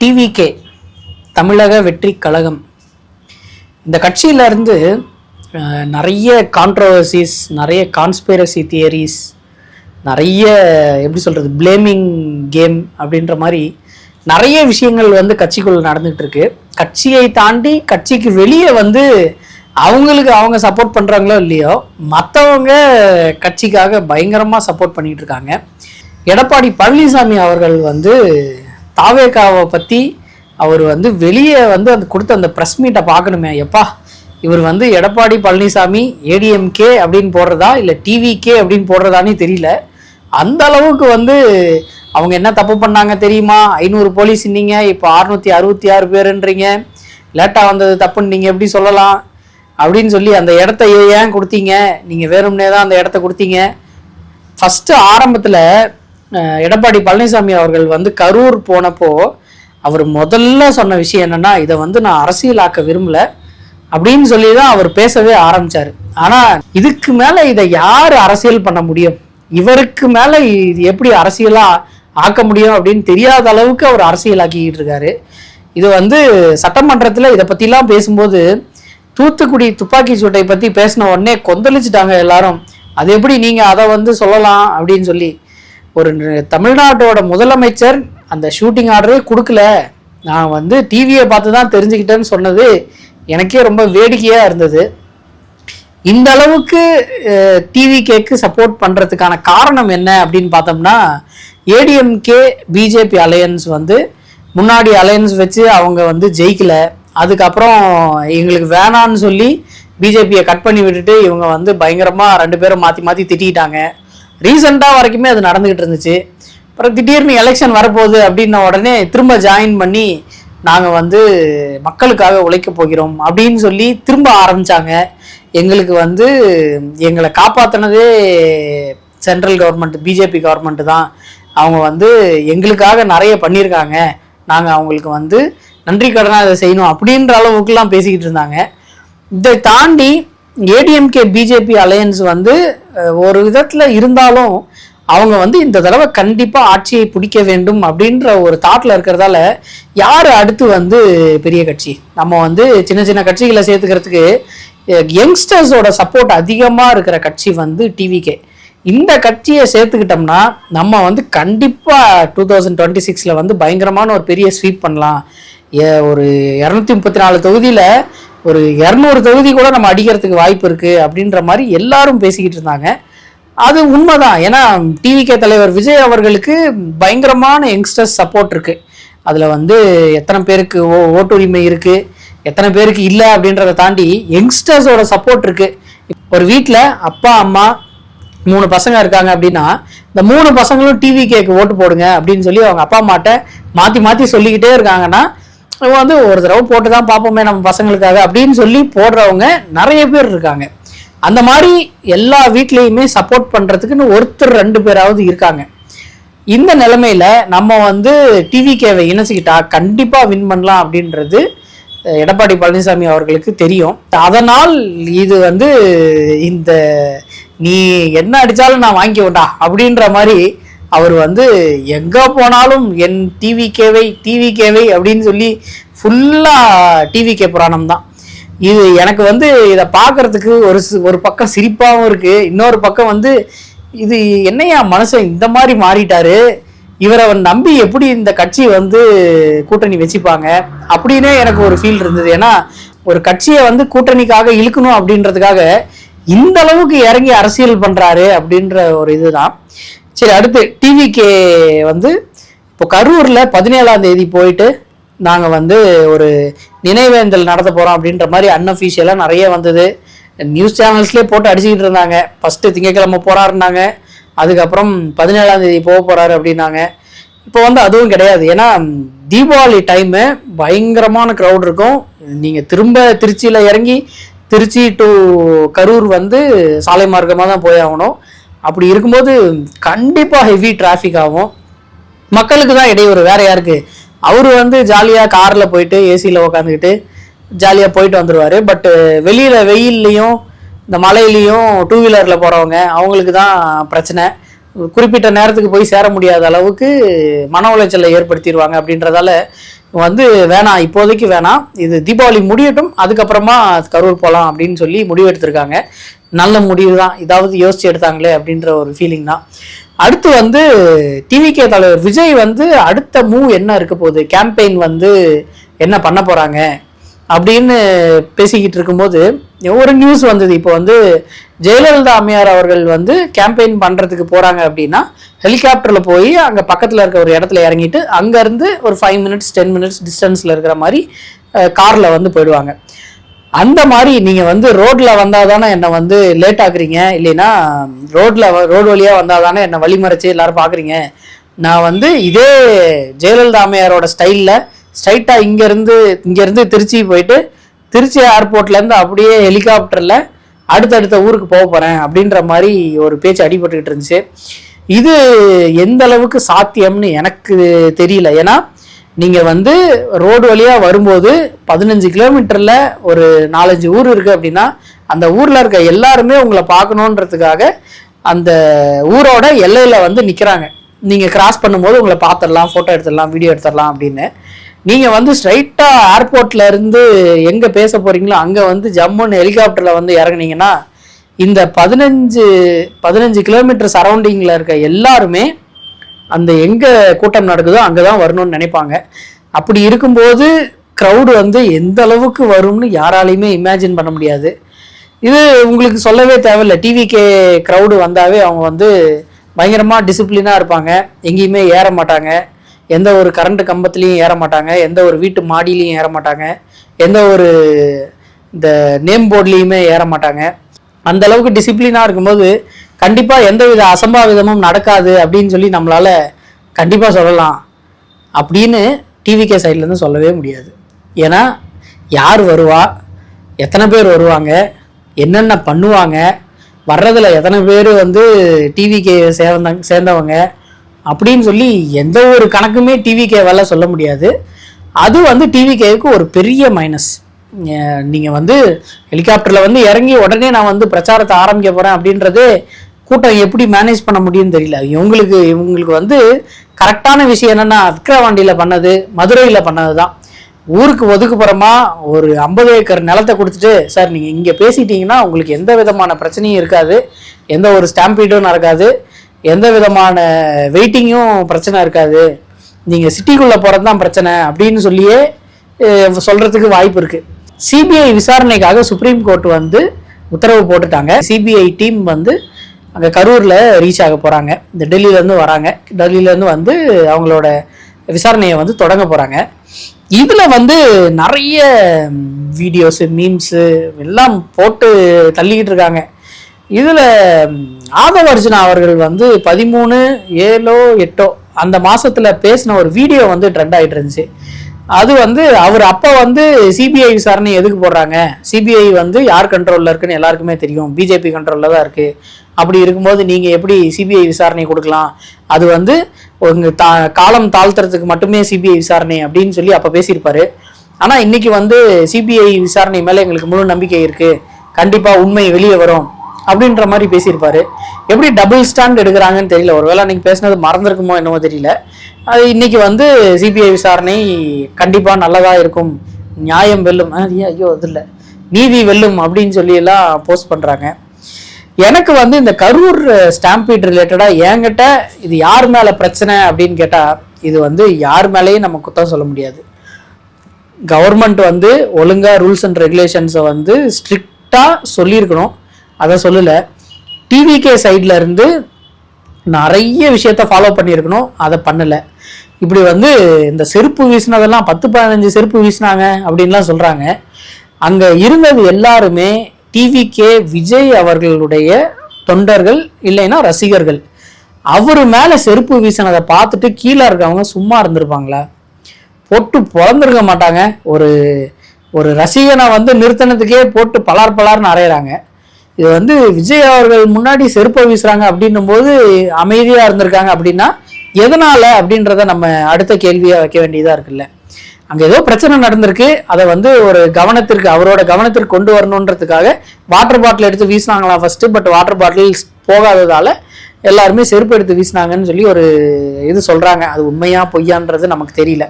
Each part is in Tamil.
டிவிகே தமிழக வெற்றி கழகம். இந்த கட்சியிலேருந்து நிறைய கான்ட்ரவர்சிஸ் நிறைய கான்ஸ்பிரசி தியரிஸ் நிறைய எப்படி சொல்கிறது ப்ளேமிங் கேம் அப்படின்ற மாதிரி நிறைய விஷயங்கள் வந்து கட்சிக்குள்ள நடந்துகிட்டு இருக்கு. கட்சியை தாண்டி கட்சிக்கு வெளியே வந்து அவங்களுக்கு அவங்க சப்போர்ட் பண்ணுறாங்களோ இல்லையோ மற்றவங்க கட்சிக்காக பயங்கரமாக சப்போர்ட் பண்ணிகிட்ருக்காங்க இருக்காங்க. எடப்பாடி பழனிசாமி அவர்கள் வந்து தாவேகாவை பற்றி அவர் வந்து வெளியே வந்து அந்த கொடுத்த அந்த ப்ரெஸ் மீட்டை பார்க்கணுமே எப்பா இவர் வந்து எடப்பாடி பழனிசாமி ஏடிஎம்கே அப்படின்னு போடுறதா இல்லை டிவிகே அப்படின்னு போடுறதானே தெரியல. அந்த அளவுக்கு வந்து அவங்க என்ன தப்பு பண்ணாங்க தெரியுமா? ஐநூறு போலீஸ் நீங்க இப்போ அறுநூத்தி அறுபத்தி ஆறு பேருன்றீங்க. லேட்டாக வந்தது தப்புன்னு நீங்கள் எப்படி சொல்லலாம்? அப்படின்னு சொல்லி அந்த இடத்த ஏன் கொடுத்தீங்க? நீங்கள் வேறும்னே தான் அந்த இடத்த கொடுத்தீங்க. ஃபஸ்ட்டு ஆரம்பத்தில் எடப்பாடி பழனிசாமி அவர்கள் வந்து கரூர் போனப்போ அவர் முதல்ல சொன்ன விஷயம் என்னன்னா இதை வந்து நான் அரசியலாக்க விரும்பல அப்படின்னு சொல்லி தான் அவர் பேசவே ஆரம்பிச்சாரு. ஆனா இதுக்கு மேல இதை யார் அரசியல் பண்ண முடியும்? இவருக்கு மேல இது எப்படி அரசியலா ஆக்க முடியும் அப்படின்னு தெரியாத அளவுக்கு அவர் அரசியலாக்கிட்டு இருக்காரு. இது வந்து சட்டமன்றத்தில் இதை பற்றிலாம் பேசும்போது தூத்துக்குடி துப்பாக்கி சூட்டை பற்றி பேசின உடனே கொந்தளிச்சிட்டாங்க எல்லாரும். அது எப்படி நீங்கள் அதை வந்து சொல்லலாம் அப்படின்னு சொல்லி ஒரு தமிழ்நாட்டோட முதலமைச்சர் அந்த ஷூட்டிங் ஆர்டரே கொடுக்கல. நான் வந்து டிவியை பார்த்து தான் தெரிஞ்சுக்கிட்டேன்னு சொன்னது எனக்கே ரொம்ப வேடிக்கையாக இருந்தது. இந்த அளவுக்கு டிவி கேக்கு சப்போர்ட் பண்ணுறதுக்கான காரணம் என்ன அப்படின்னு பார்த்தோம்னா ஏடிஎம்கே பிஜேபி அலையன்ஸ் வந்து முன்னாடி அலையன்ஸ் வச்சு அவங்க வந்து ஜெயிக்கல. அதுக்கப்புறம் எங்களுக்கு வேணான்னு சொல்லி பிஜேபியை கட் பண்ணி விட்டுட்டு இவங்க வந்து பயங்கரமாக ரெண்டு பேரும் மாற்றி மாற்றி திட்டிக்கிட்டாங்க ரீசெண்டாக வரைக்குமே அது நடந்துக்கிட்டு இருந்துச்சு. அப்புறம் திடீர்னு எலெக்ஷன் வரப்போகுது அப்படின்ன உடனே திரும்ப ஜாயின் பண்ணி நாங்கள் வந்து மக்களுக்காக உழைக்க போகிறோம் அப்படின்னு சொல்லி திரும்ப ஆரம்பித்தாங்க எங்களுக்கு வந்து எங்களை காப்பாற்றினதே சென்ட்ரல் கவர்மெண்ட் பிஜேபி கவர்மெண்ட் தான். அவங்க வந்து எங்களுக்காக நிறைய பண்ணியிருக்காங்க. நாங்கள் அவங்களுக்கு வந்து நன்றி கடனாக இதை செய்யணும் அப்படின்ற அளவுக்குலாம் பேசிக்கிட்டு இருந்தாங்க. இதை தாண்டி ஏடிஎம்கே பிஜேபி அலையன்ஸ் வந்து ஒரு விதத்தில் இருந்தாலும் அவங்க வந்து இந்த தடவை கண்டிப்பாக ஆட்சியை பிடிக்க வேண்டும் அப்படின்ற ஒரு தாட்டில் இருக்கிறதால யார் அடுத்து வந்து பெரிய கட்சி? நம்ம வந்து சின்ன சின்ன கட்சிகளை சேர்த்துக்கிறதுக்கு யங்ஸ்டர்ஸோட சப்போர்ட் அதிகமாக இருக்கிற கட்சி வந்து டிவிகே இந்த கட்சியை சேர்த்துக்கிட்டோம்னா நம்ம வந்து கண்டிப்பாக டூ தௌசண்ட் டுவெண்ட்டி சிக்ஸில் வந்து பயங்கரமான ஒரு பெரிய ஸ்வீப் பண்ணலாம். ஏ- ஒரு இரநூத்தி முப்பத்தி நாலு தொகுதியில் ஒரு இரநூறு தொகுதி கூட நம்ம அடிக்கிறதுக்கு வாய்ப்பு இருக்குது அப்படின்ற மாதிரி எல்லாரும் பேசிக்கிட்டு இருந்தாங்க. அது உண்மைதான். ஏன்னா டிவிகே தலைவர் விஜய் அவர்களுக்கு பயங்கரமான யங்ஸ்டர்ஸ் சப்போர்ட் இருக்குது அதில் வந்து எத்தனை பேருக்கு ஓ ஓட்டுரிமை இருக்குது எத்தனை பேருக்கு இல்லை அப்படின்றத தாண்டி யங்ஸ்டர்ஸோட சப்போர்ட் இருக்குது ஒரு வீட்டில் அப்பா அம்மா மூணு பசங்க இருக்காங்க அப்படின்னா இந்த மூணு பசங்களும் டிவி கேக்கு ஓட்டு போடுங்க அப்படின்னு சொல்லி அவங்க அப்பா அம்மாட்ட மாற்றி மாற்றி சொல்லிக்கிட்டே இருக்காங்கன்னா வந்து ஒரு தடவை போட்டு தான் பார்ப்போமே நம்ம பசங்களுக்காக அப்படின்னு சொல்லி போடுறவங்க நிறைய பேர் இருக்காங்க. அந்த மாதிரி எல்லா வீட்லேயுமே சப்போர்ட் பண்ணுறதுக்குன்னு ஒருத்தர் ரெண்டு பேராவது இருக்காங்க. இந்த நிலமையில நம்ம வந்து டிவி கேவை இணைச்சிக்கிட்டா கண்டிப்பாக வின் பண்ணலாம் அப்படின்றது எடப்பாடி பழனிசாமி அவர்களுக்கு தெரியும். அதனால் இது வந்து இந்த நீ என்ன அடித்தாலும் நான் வாங்கிக்கோண்டா அப்படின்ற மாதிரி அவர் வந்து எங்கே போனாலும் என் டிவி டிவிகேவை டிவிகேவை அப்படின்னு சொல்லி ஃபுல்லாக டிவிகே புராணம் தான். இது எனக்கு வந்து இதை பார்க்கறதுக்கு ஒரு ஒரு பக்கம் சிரிப்பாகவும் இருக்குது இன்னொரு பக்கம் வந்து இது என்னையா மனுஷன் இந்த மாதிரி மாறிட்டாரு? இவரை நம்பி எப்படி இந்த கட்சி வந்து கூட்டணி வச்சுப்பாங்க? அப்படின்னே எனக்கு ஒரு ஃபீல் இருந்தது. ஏன்னா ஒரு கட்சியை வந்து கூட்டணிக்காக இழுக்கணும் அப்படின்றதுக்காக இந்த அளவுக்கு இறங்கி அரசியல் பண்றாரு அப்படின்ற ஒரு இதுதான். சரி அடுத்து டிவிகே வந்து இப்போ கரூரில் பதினேழாம் தேதி போயிட்டு நாங்கள் வந்து ஒரு நினைவேந்தல் நடத்த போகிறோம் அப்படின்ற மாதிரி அன்அஃபீஷியலாக நிறைய வந்தது. நியூஸ் சேனல்ஸ்லேயே போட்டு அடிச்சுக்கிட்டு இருந்தாங்க. ஃபஸ்ட்டு திங்கக்கிழமை போகிறாருன்னாங்க அதுக்கப்புறம் பதினேழாம் தேதி போக போகிறாரு அப்படின்னாங்க. இப்போ வந்து அதுவும் கிடையாது. ஏன்னா தீபாவளி டைமு பயங்கரமான க்ரௌட் இருக்கும். நீங்கள் திரும்ப திருச்சியில் இறங்கி திருச்சி டு கரூர் வந்து சாலை மார்க்கமாக தான் போய் ஆகணும். அப்படி இருக்கும்போது கண்டிப்பாக ஹெவி டிராஃபிக் ஆகும். மக்களுக்கு தான் இடையூறு. வேற யாருக்கு? அவர் வந்து ஜாலியாக காரில் போயிட்டு ஏசியில் உக்காந்துக்கிட்டு ஜாலியாக போயிட்டு வந்துடுவார் பட்டு வெளியில் வெயில்லையும் இந்த மழையிலையும் டூ வீலரில் போகிறவங்க அவங்களுக்கு தான் பிரச்சனை. குறிப்பிட்ட நேரத்துக்கு போய் சேர முடியாத அளவுக்கு மன உளைச்சலை ஏற்படுத்திடுவாங்க அப்படின்றதால வந்து வேணாம் இப்போதைக்கு வேணாம் இது தீபாவளி முடியட்டும் அதுக்கப்புறமா கரூர் போகலாம் அப்படின்னு சொல்லி முடிவு எடுத்திருக்காங்க. நல்ல முடிவு தான் இதாவது யோசிச்சு எடுத்தாங்களே அப்படின்ற ஒரு ஃபீலிங் தான். அடுத்து வந்து டிவிகே தலைவர் விஜய் வந்து அடுத்த மூவ் என்ன இருக்க போகுது? கேம்பெயின் வந்து என்ன பண்ண போகிறாங்க அப்படின்னு பேசிக்கிட்டு இருக்கும்போது ஒரு நியூஸ் வந்தது. இப்போ வந்து ஜெயலலிதா அம்மையார் அவர்கள் வந்து கேம்பெயின் பண்ணுறதுக்கு போகிறாங்க அப்படின்னா ஹெலிகாப்டரில் போய் அங்கே பக்கத்தில் இருக்க ஒரு இடத்துல இறங்கிட்டு அங்கேருந்து ஒரு ஃபைவ் மினிட்ஸ் டென் மினிட்ஸ் டிஸ்டன்ஸில் இருக்கிற மாதிரி காரில் வந்து போயிடுவாங்க. அந்த மாதிரி நீங்கள் வந்து ரோட்டில் வந்தால் தானே என்னை வந்து லேட் ஆக்குறீங்க? இல்லைன்னா ரோட்டில் ரோடு வழியாக வந்தால் தானே என்னை வழிமறைச்சு எல்லோரும் பார்க்குறீங்க நான் வந்து இதே ஜெயலலிதா அம்மையாரோட ஸ்டைலில் ஸ்ட்ரைட்டாக இங்கேருந்து இங்கேருந்து திருச்சி போயிட்டு திருச்சி ஏர்போர்ட்லேருந்து அப்படியே ஹெலிகாப்டரில் அடுத்தடுத்த ஊருக்கு போக போகிறேன் அப்படின்ற மாதிரி ஒரு பேச்சு அடிபட்டுக்கிட்டு இருந்துச்சு. இது எந்த அளவுக்கு சாத்தியம்னு எனக்கு தெரியல. ஏன்னா நீங்கள் வந்து ரோடு வழியாக வரும்போது பதினஞ்சு கிலோமீட்டரில் ஒரு நாலஞ்சு ஊர் இருக்குது அப்படின்னா அந்த ஊரில் இருக்க எல்லாருமே உங்களை பார்க்கணுன்றதுக்காக அந்த ஊரோட எல்லையில் வந்து நிற்கிறாங்க நீங்கள் கிராஸ் பண்ணும்போது உங்களை பார்த்துடலாம் ஃபோட்டோ எடுத்துடலாம் வீடியோ எடுத்துடலாம் அப்படின்னு. நீங்கள் வந்து ஸ்ட்ரைட்டாக ஏர்போர்ட்டில் இருந்து எங்கே பேச போகிறீங்களோ அங்கே வந்து ஜம்முன்னு ஹெலிகாப்டரில் வந்து இறங்குனீங்கன்னா இந்த பதினஞ்சு பதினஞ்சு கிலோமீட்டர் சரௌண்டிங்கில் இருக்க எல்லாருமே அந்த எங்கே கூட்டம் நடக்குதோ அங்கே தான் வரணும்னு நினைப்பாங்க. அப்படி இருக்கும்போது க்ரௌடு வந்து எந்த அளவுக்கு வரும்னு யாராலையுமே இமேஜின் பண்ண முடியாது. இது உங்களுக்கு சொல்லவே தேவையில்ல. டிவிகே க்ரௌடு வந்தாவே அவங்க வந்து பயங்கரமாக டிசிப்ளினாக இருப்பாங்க. எங்கேயுமே ஏற மாட்டாங்க. எந்த ஒரு கரண்ட் கம்பத்துலேயும் ஏற மாட்டாங்க எந்த ஒரு வீட்டு மாடியிலையும் ஏற மாட்டாங்க எந்த ஒரு இந்த நேம் போர்ட்லேயுமே ஏற மாட்டாங்க. அந்த அளவுக்கு டிசிப்ளினாக இருக்கும்போது கண்டிப்பாக எந்தவித அசம்பாவிதமும் நடக்காது அப்படின்னு சொல்லி நம்மளால கண்டிப்பாக சொல்லலாம். அப்படின்னு டிவிகே சைட்லேருந்து சொல்லவே முடியாது. ஏன்னா யார் வருவா எத்தனை பேர் வருவாங்க என்னென்ன பண்ணுவாங்க வர்றதில் எத்தனை பேர் வந்து டிவிகே சேர்ந்த சேர்ந்தவங்க அப்படின்னு சொல்லி எந்த ஒரு கணக்குமே டிவிகேவால சொல்ல முடியாது. அது வந்து டிவிகேவுக்கு ஒரு பெரிய மைனஸ் நீங்கள் வந்து ஹெலிகாப்டரில் வந்து இறங்கி உடனே நான் வந்து பிரச்சாரத்தை ஆரம்பிக்க போகிறேன் அப்படின்றது கூட்டம் எப்படி மேனேஜ் பண்ண முடியும்னு தெரியல. இவங்களுக்கு இவங்களுக்கு வந்து கரெக்டான விஷயம் என்னென்னா விக்ரவாண்டியில் பண்ணது மதுரையில் பண்ணது தான் ஊருக்கு ஒதுக்குப்புறமா ஒரு ஐம்பது ஏக்கர் நிலத்தை கொடுத்துட்டு சார் நீங்கள் இங்கே பேசிட்டீங்கன்னா உங்களுக்கு எந்த விதமான பிரச்சனையும் இருக்காது. எந்த ஒரு ஸ்டாம்பீடும் நடக்காது. எந்த விதமான வெயிட்டிங்கும் பிரச்சனை இருக்காது. நீங்கள் சிட்டிக்குள்ளே போகிறது தான் பிரச்சனை அப்படின்னு சொல்லியே சொல்கிறதுக்கு வாய்ப்பு இருக்குது சிபிஐ விசாரணைக்காக சுப்ரீம் கோர்ட் வந்து உத்தரவு போட்டுட்டாங்க. சிபிஐ டீம் வந்து அங்கே கரூரில் ரீச் ஆக போகிறாங்க இந்த டெல்லியிலேருந்து வராங்க. டெல்லியிலேருந்து வந்து அவங்களோட விசாரணையை வந்து தொடங்க போகிறாங்க இதில் வந்து நிறைய வீடியோஸு மீம்ஸு எல்லாம் போட்டு தள்ளிக்கிட்டு இருக்காங்க. இதில் ஆதவ அர்ஜுனா அவர்கள் வந்து பதிமூணு ஏழோ எட்டோ அந்த மாதத்தில் பேசின ஒரு வீடியோ வந்து ட்ரெண்ட் ஆகிட்டு இருந்துச்சு. அது வந்து அவர் அப்போ வந்து சிபிஐ விசாரணை எதுக்கு போடுறாங்க? சிபிஐ வந்து யார் கண்ட்ரோலில் இருக்குன்னு எல்லாருக்குமே தெரியும். பிஜேபி கண்ட்ரோலில் தான் இருக்குது அப்படி இருக்கும்போது நீங்கள் எப்படி சிபிஐ விசாரணை கொடுக்கலாம்? அது வந்து உங்கள் தா காலம் தாழ்த்துறதுக்கு மட்டுமே சிபிஐ விசாரணை அப்படின்னு சொல்லி அப்போ பேசியிருப்பாரு. ஆனால் இன்றைக்கி வந்து சிபிஐ விசாரணை மேலே எங்களுக்கு முழு நம்பிக்கை இருக்குது கண்டிப்பாக உண்மை வெளியே வரும். அப்படின்ற மாதிரி பேசியிருப்பாரு. எப்படி டபுள் ஸ்டாண்ட் எடுக்கிறாங்கன்னு தெரியல. ஒருவேளை அன்னைக்கு பேசினது மறந்துருக்குமோ என்னமோ தெரியல. அது இன்னைக்கு வந்து சிபிஐ விசாரணை கண்டிப்பாக நல்லதா இருக்கும். நியாயம் வெல்லும். ஐயோ அது இல்லை. நீதி வெல்லும் அப்படின்னு சொல்லி எல்லாம் போஸ்ட் பண்ணுறாங்க எனக்கு வந்து இந்த கரூர் ஸ்டாம்பீட் ரிலேட்டடாக என்கிட்ட இது யார் மேலே பிரச்சனை அப்படின்னு கேட்டால் இது வந்து யார் மேலேயும் நம்ம குத்தம் சொல்ல முடியாது. கவர்மெண்ட் வந்து ஒழுங்காக ரூல்ஸ் அண்ட் ரெகுலேஷன்ஸை வந்து ஸ்ட்ரிக்டாக சொல்லியிருக்கணும். அதை சொல்லலை. டிவிகே சைடில் இருந்து நிறைய விஷயத்த ஃபாலோ பண்ணியிருக்கணும். அதை பண்ணலை. இப்படி வந்து இந்த செருப்பு வீசினதெல்லாம் பத்து பதினஞ்சு செருப்பு வீசினாங்க அப்படின்லாம் சொல்கிறாங்க அங்கே இருந்தது எல்லாருமே டிவிகே விஜய் அவர்களுடைய தொண்டர்கள் இல்லைன்னா ரசிகர்கள். அவர் மேலே செருப்பு வீசினதை பார்த்துட்டு கீழே இருக்கவங்க சும்மா இருந்திருப்பாங்களா? போட்டு பிறந்திருக்க மாட்டாங்க. ஒரு ஒரு ரசிகனை வந்து நிறுத்தினத்துக்கே போட்டு பலார் பலார்னு அறையிறாங்க. இது வந்து விஜய் அவர்கள் முன்னாடி செருப்பை வீசுறாங்க அப்படின்னும் போது அமைதியா இருந்திருக்காங்க அப்படின்னா எதனால அப்படின்றத நம்ம அடுத்த கேள்வியா வைக்க வேண்டியதா இருக்குல்ல. அங்க ஏதோ பிரச்சனை நடந்திருக்கு. அதை வந்து ஒரு கவனத்திற்கு அவரோட கவனத்திற்கு கொண்டு வரணுன்றதுக்காக வாட்டர் பாட்டில் எடுத்து வீசினாங்களாம் ஃபர்ஸ்ட் பட் வாட்டர் பாட்டில் போகாததால எல்லாருமே செருப்பு எடுத்து வீசினாங்கன்னு சொல்லி ஒரு இது சொல்றாங்க. அது உண்மையா பொய்யான்றது நமக்கு தெரியல.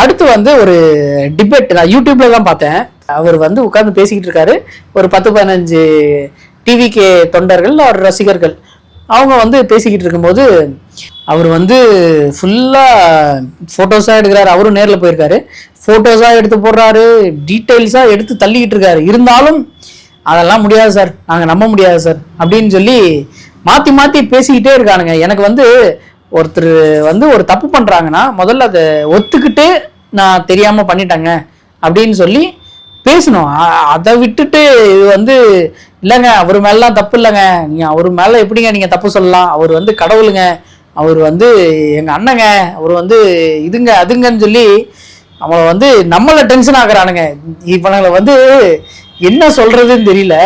அடுத்து வந்து ஒரு டிபேட் நான் யூடியூப்ல தான் பார்த்தேன். அவர் வந்து உட்கார்ந்து பேசிக்கிட்டு இருக்காரு. ஒரு பத்து பதினஞ்சு டிவிகே தொண்டர்கள் அவர் ரசிகர்கள் அவங்க வந்து பேசிக்கிட்டு இருக்கும்போது அவர் வந்து ஃபுல்லாக ஃபோட்டோஸாக எடுக்கிறாரு. அவரும் நேரில் போயிருக்காரு. ஃபோட்டோஸாக எடுத்து போடுறாரு. டீட்டெயில்ஸாக எடுத்து தள்ளிக்கிட்டு இருக்காரு. இருந்தாலும் அதெல்லாம் முடியாது சார். நாங்கள் நம்ப முடியாது சார். அப்படின்னு சொல்லி மாற்றி மாற்றி பேசிக்கிட்டே இருக்கானுங்க. எனக்கு வந்து ஒருத்தர் வந்து ஒரு தப்பு பண்ணுறாங்கன்னா முதல்ல அதை ஒத்துக்கிட்டு நான் தெரியாமல் பண்ணிட்டேங்க அப்படின்னு சொல்லி பேசணும். அதை விட்டுட்டு இது வந்து இல்லைங்க அவர் மேலாம் தப்பு இல்லைங்க. நீங்கள் அவர் மேலே எப்படிங்க நீங்கள் தப்பு சொல்லலாம்? அவர் வந்து கடவுளுங்க. அவர் வந்து எங்கள் அண்ணங்க. அவர் வந்து இதுங்க அதுங்கன்னு சொல்லி அவளை வந்து நம்மளை டென்ஷன் ஆகுறானுங்க இவனுங்களை வந்து என்ன சொல்கிறதுன்னு தெரியல.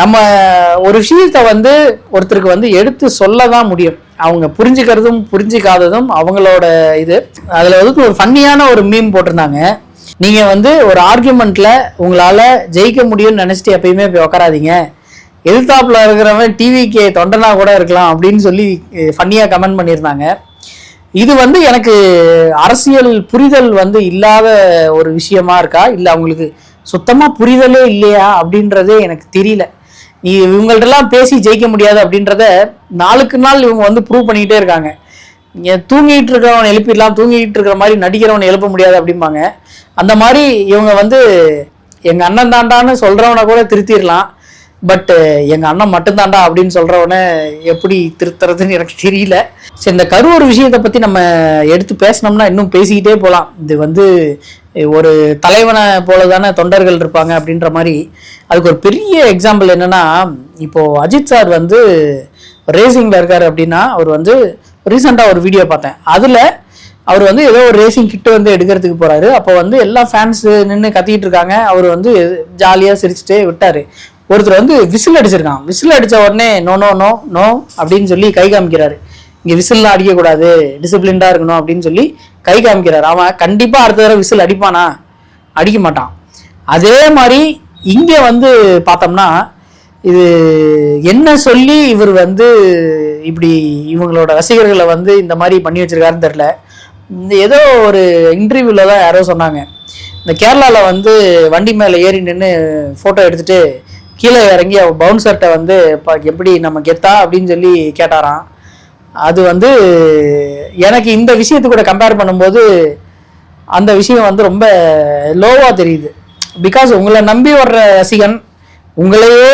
நம்ம ஒரு விஷயத்தை வந்து ஒருத்தருக்கு வந்து எடுத்து சொல்ல தான் முடியும். அவங்க புரிஞ்சுக்கிறதும் புரிஞ்சிக்காததும் அவங்களோட இது. அதில் வந்து ஒரு ஃபன்னியான ஒரு மீம் போட்டிருந்தாங்க. நீங்க வந்து ஒரு ஆர்குமெண்ட்ல உங்களால ஜெயிக்க முடியும்னு நினைச்சிட்டு எப்பயுமே போய் உக்காராதீங்க. எதிர்த்தாப்புல இருக்கிறவன் டிவிக்கு தொண்டனா கூட இருக்கலாம் அப்படின்னு சொல்லி ஃபன்னியா கமெண்ட் பண்ணியிருந்தாங்க. இது வந்து எனக்கு அரசியல் புரிதல் வந்து இல்லாத ஒரு விஷயமா இருக்கா? இல்ல அவங்களுக்கு சுத்தமா புரிதலே இல்லையா? அப்படின்றதே எனக்கு தெரியல. நீ இவங்கள்ட்டெல்லாம் பேசி ஜெயிக்க முடியாது அப்படின்றத நாளுக்கு நாள் இவங்க வந்து ப்ரூவ் பண்ணிக்கிட்டே இருக்காங்க. தூங்கிட்டு இருக்கிறவன் எழுப்பிடலாம் தூங்கிட்டு இருக்கிற மாதிரி நடிக்கிறவனை எழுப்ப முடியாது அப்படிம்பாங்க. அந்த மாதிரி இவங்க வந்து எங்க அண்ணன் தாண்டான்னு சொல்றவனை கூட திருத்திடலாம் பட்டு எங்க அண்ணன் மட்டும்தாண்டா அப்படின்னு சொல்றவனை எப்படி திருத்துறதுன்னு எனக்கு தெரியல. சரி இந்த கருவூர் விஷயத்தை பத்தி நம்ம எடுத்து பேசினோம்னா இன்னும் பேசிக்கிட்டே போகலாம் இது வந்து ஒரு தலைவனை போல தானே தொண்டர்கள் இருப்பாங்க அப்படின்ற மாதிரி. அதுக்கு ஒரு பெரிய எக்ஸாம்பிள் என்னன்னா இப்போ அஜித் சார் வந்து ரேசிங்ல இருக்காரு அப்படின்னா அவர் வந்து ரீசெண்டாக ஒரு வீடியோ பார்த்தேன். அதில் அவர் வந்து ஏதோ ஒரு ரேசிங் கிட்டு வந்து எடுக்கிறதுக்கு போகிறாரு அப்போ வந்து எல்லா ஃபேன்ஸ் நின்று கத்திக்கிட்டு இருக்காங்க. அவர் வந்து ஜாலியாக சிரிச்சுட்டு விட்டார். ஒருத்தர் வந்து விசில் அடிச்சிருக்கான். விசில் அடித்த உடனே நோ நோ நோ நோ அப்படின்னு சொல்லி கை காமிக்கிறாரு. இங்கே விசில்லாம் அடிக்கக்கூடாது டிசிப்ளின்டாக இருக்கணும் அப்படின்னு சொல்லி கை காமிக்கிறார். அவன் கண்டிப்பாக அடுத்த தடவை விசில் அடிப்பானா? அடிக்க மாட்டான். அதே மாதிரி இங்கே வந்து பார்த்தோம்னா இது என்ன சொல்லி இவர் வந்து இப்படி இவங்களோட ரசிகர்களை வந்து இந்த மாதிரி பண்ணி வச்சிருக்காருன்னு தெரியல. ஏதோ ஒரு இன்டர்வியூவில் தான் யாரோ சொன்னாங்க. இந்த கேரளாவில் வந்து வண்டி மேலே ஏறி நின்று ஃபோட்டோ எடுத்துட்டு கீழே இறங்கி பவுன்சர்கிட்ட வந்து "பா, எப்படி நம்ம கெத்தா? அப்படின்னு சொல்லி கேட்டாராம். அது வந்து எனக்கு இந்த விஷயத்து கூட கம்பேர் பண்ணும்போது அந்த விஷயம் வந்து ரொம்ப லோவாக தெரியுது. பிகாஸ் உங்களை நம்பி வர்ற ரசிகன் உங்களையே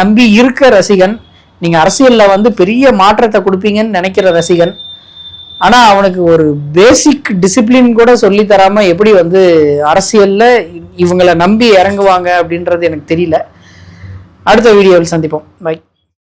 நம்பி இருக்க ரசிகன் நீங்க அரசியல்ல வந்து பெரிய மாற்றத்தை கொடுப்பீங்கன்னு நினைக்கிற ரசிகன் ஆனா அவனுக்கு ஒரு பேசிக் டிசிப்ளின் கூட சொல்லி தராம எப்படி வந்து அரசியல்ல இவங்களை நம்பி இறங்குவாங்க அப்படின்றது எனக்கு தெரியல. அடுத்த வீடியோவில் சந்திப்போம். பை